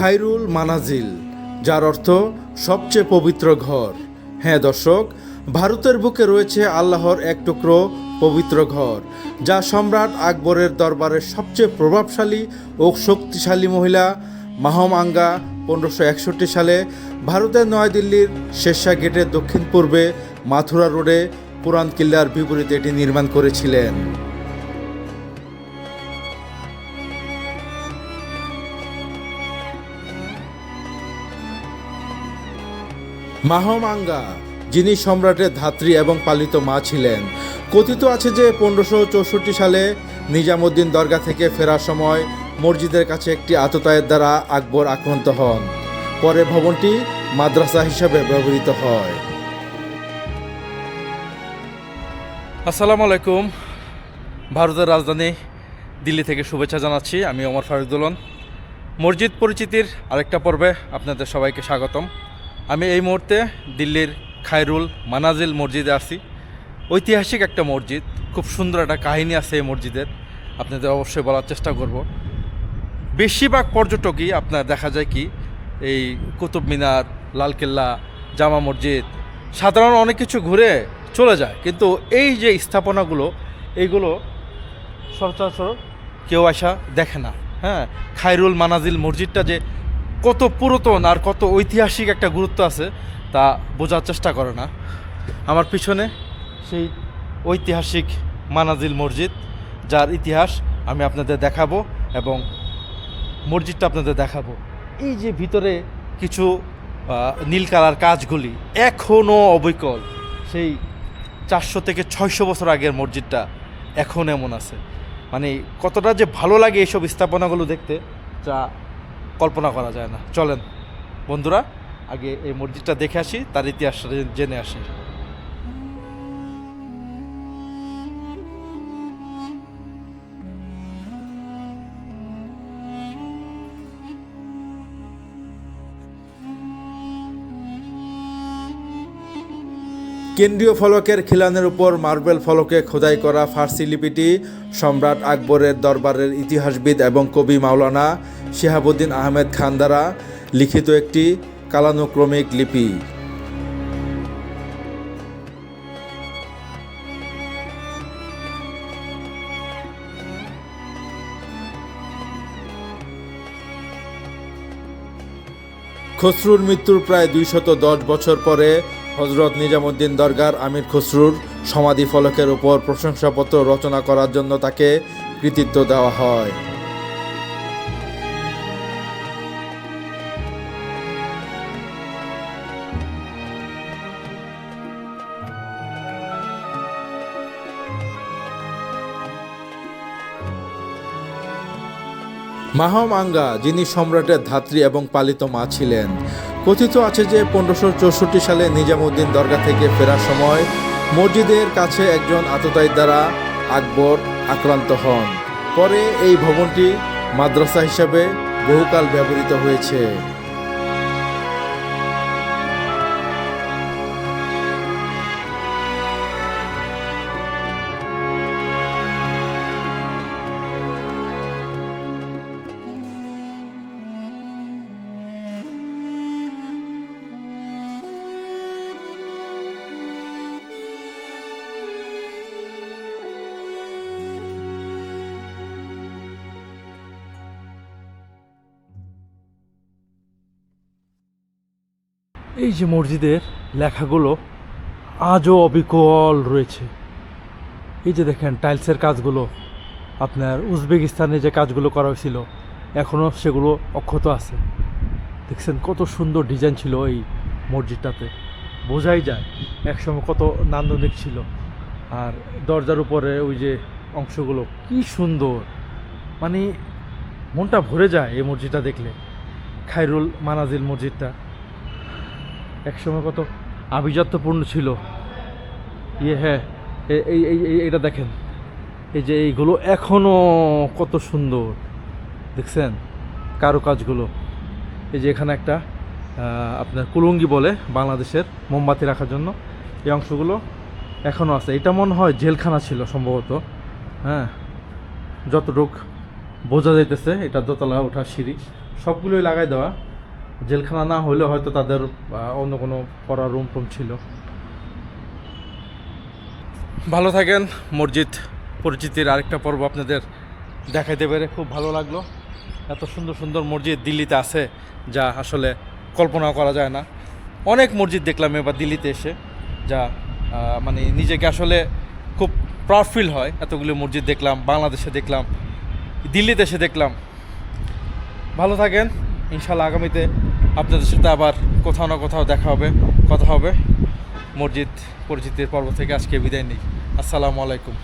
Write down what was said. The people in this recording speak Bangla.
খাইরুল মানাজিল, যার অর্থ সবচেয়ে পবিত্র ঘর। হ্যাঁ দর্শক, ভারতের বুকে রয়েছে আল্লাহর এক টুকরো পবিত্র ঘর, যা সম্রাট আকবরের দরবারের সবচেয়ে প্রভাবশালী ও শক্তিশালী মহিলা। মাহম আঙ্গা পনেরোশো একষট্টি সালে ভারতের নয়াদিল্লির শেরশাহ গেটের দক্ষিণ পূর্বে মাথুরা রোডে পুরান কিল্লার বিপরীতে এটি নির্মাণ করেছিলেন। মাহমাঙ্গা, যিনি সম্রাটের ধাত্রী এবং পালিত মা ছিলেন। কথিত আছে যে পনেরোশো চৌষট্টি সালে নিজামুদ্দিন দরগা থেকে ফেরার সময় মসজিদের কাছে একটি আততায়ের দ্বারা আকবর আক্রান্ত হন। পরে ভবনটি মাদ্রাসা হিসাবে ব্যবহৃত হয়। আসসালামু আলাইকুম। ভারতের রাজধানী দিল্লি থেকে শুভেচ্ছা জানাচ্ছি। আমি ওমর ফারুকদুলন মসজিদ পরিচিতির আরেকটা পর্বে আপনাদের সবাইকে স্বাগতম। আমি এই মুহূর্তে দিল্লির খায়রুল মানাজিল মসজিদে আছি। ঐতিহাসিক একটা মসজিদ, খুব সুন্দর একটা কাহিনী আছে এই মসজিদের, আপনাদের অবশ্যই বলার চেষ্টা করব। বেশিরভাগ পর্যটকই আপনার দেখা যায় কি, এই কুতুব মিনার, লালকেল্লা, জামা মসজিদ, সাধারণ অনেক কিছু ঘুরে চলে যায়। কিন্তু এই যে স্থাপনাগুলো এইগুলো সচরাচর কেউ আসা দেখে না। হ্যাঁ খায়রুল মানাজিল মসজিদটা যে কত পুরাতন আর কত ঐতিহাসিক একটা গুরুত্ব আছে তা বোঝার চেষ্টা করে না। আমার পিছনে সেই ঐতিহাসিক মানাজিল মসজিদ, যার ইতিহাস আমি আপনাদের দেখাবো এবং মসজিদটা আপনাদের দেখাবো। এই যে ভিতরে কিছু নীল কালার কাজগুলি এখনও অবিকল। সেই চারশো থেকে ছয়শো বছর আগের মসজিদটা এখন এমন আছে। মানে কতটা যে ভালো লাগে এইসব স্থাপনাগুলো দেখতে যা কল্পনা করা যায় না। চলেন, বন্ধুরা, আগে এই মসজিদটা দেখে আসি, তার ইতিহাস জেনে আসি। কেন্দ্রীয় ফলকের খিলানের উপর মার্বেল ফলকে খোদাই করা ফার্সি লিপিটি সম্রাট আকবরের দরবারের ইতিহাসবিদ এবং কবি মাওলানা শিহাবুদ্দিন আহমেদ খান দ্বারা লিখিত একটি কালানুক্রমিক লিপি। খসরুর মৃত্যুর প্রায় দুইশত দশ বছর পরে হজরত নিজামুদ্দিন দরগার আমির খসরুর সমাধি ফলকের উপর প্রশংসাপত্র রচনা করার জন্য তাকে কৃতিত্ব দেওয়া হয়। মাহম আঙ্গা যিনি সম্রাটের ধাত্রী এবং পালিত মা ছিলেন। কথিত আছে যে পনেরোশো চৌষট্টি সালে নিজামুদ্দিন দরগা থেকে ফেরার সময় মসজিদের কাছে একজন আততায়ীর দ্বারা আকবর আক্রান্ত হন। পরে এই ভবনটি মাদ্রাসা হিসাবে বহুকাল ব্যবহৃত হয়েছে। এই যে মসজিদের লেখাগুলো আজও অবিকল রয়েছে। এই যে দেখেন, টাইলসের কাজগুলো, আপনার উজবেকিস্তানে যে কাজগুলো করা হয়েছিল, এখনও সেগুলো অক্ষত আছে। দেখছেন কত সুন্দর ডিজাইন ছিল এই মসজিদটাতে। বোঝাই যায়, একসময় কত নান্দনিক ছিল। আর দরজার উপরে ওই যে অংশগুলো, কি সুন্দর। মানে মনটা ভরে যায় এই মসজিদটা দেখলে। খাইরুল মানাজিল মসজিদটা। একসময় কত আভিজাত্যপূর্ণ ছিল। ইয়ে হ্যাঁ এই এই, এইটা দেখেন। এই যে এইগুলো এখনও কত সুন্দর। দেখছেন? কারুকাজগুলো। এই যে এখানে একটা আপনার কুলুঙ্গি বলে বাংলাদেশের মোমবাতি রাখার জন্য। এই অংশগুলো এখনও আছে। এটা মনে হয় জেলখানা ছিল সম্ভবত। হ্যাঁ যতটুক বোঝা যাইতেছে, এটা দোতলা ওঠা সিঁড়ি। সবগুলোই লাগাই দেওয়া। জেলখানা না হলেও হয়তো তাদের অন্য কোনো পড়ার রুম টুম ছিল। ভালো থাকেন, মসজিদ পরিচিতির আরেকটা পর্ব আপনাদের দেখাইতে পেরে খুব ভালো লাগল। এত সুন্দর সুন্দর মসজিদ দিল্লিতে আছে, যা আসলে কল্পনা করা যায় না। অনেক মসজিদ দেখলাম এবার দিল্লিতে এসে, যা মানে নিজেকে আসলে খুব প্রাউড ফিল হয়। এতগুলো মসজিদ দেখলাম, বাংলাদেশে দেখলাম, দিল্লিতে এসে দেখলাম। ভালো থাকেন ইনশাল্লাহ আগামীতে আপনাদের সাথে আবার কোথাও না কোথাও দেখা হবে, কথা হবে। মসজিদ পরিচিতির পর্ব থেকে আজকে বিদায় নিই। আসসালামু আলাইকুম।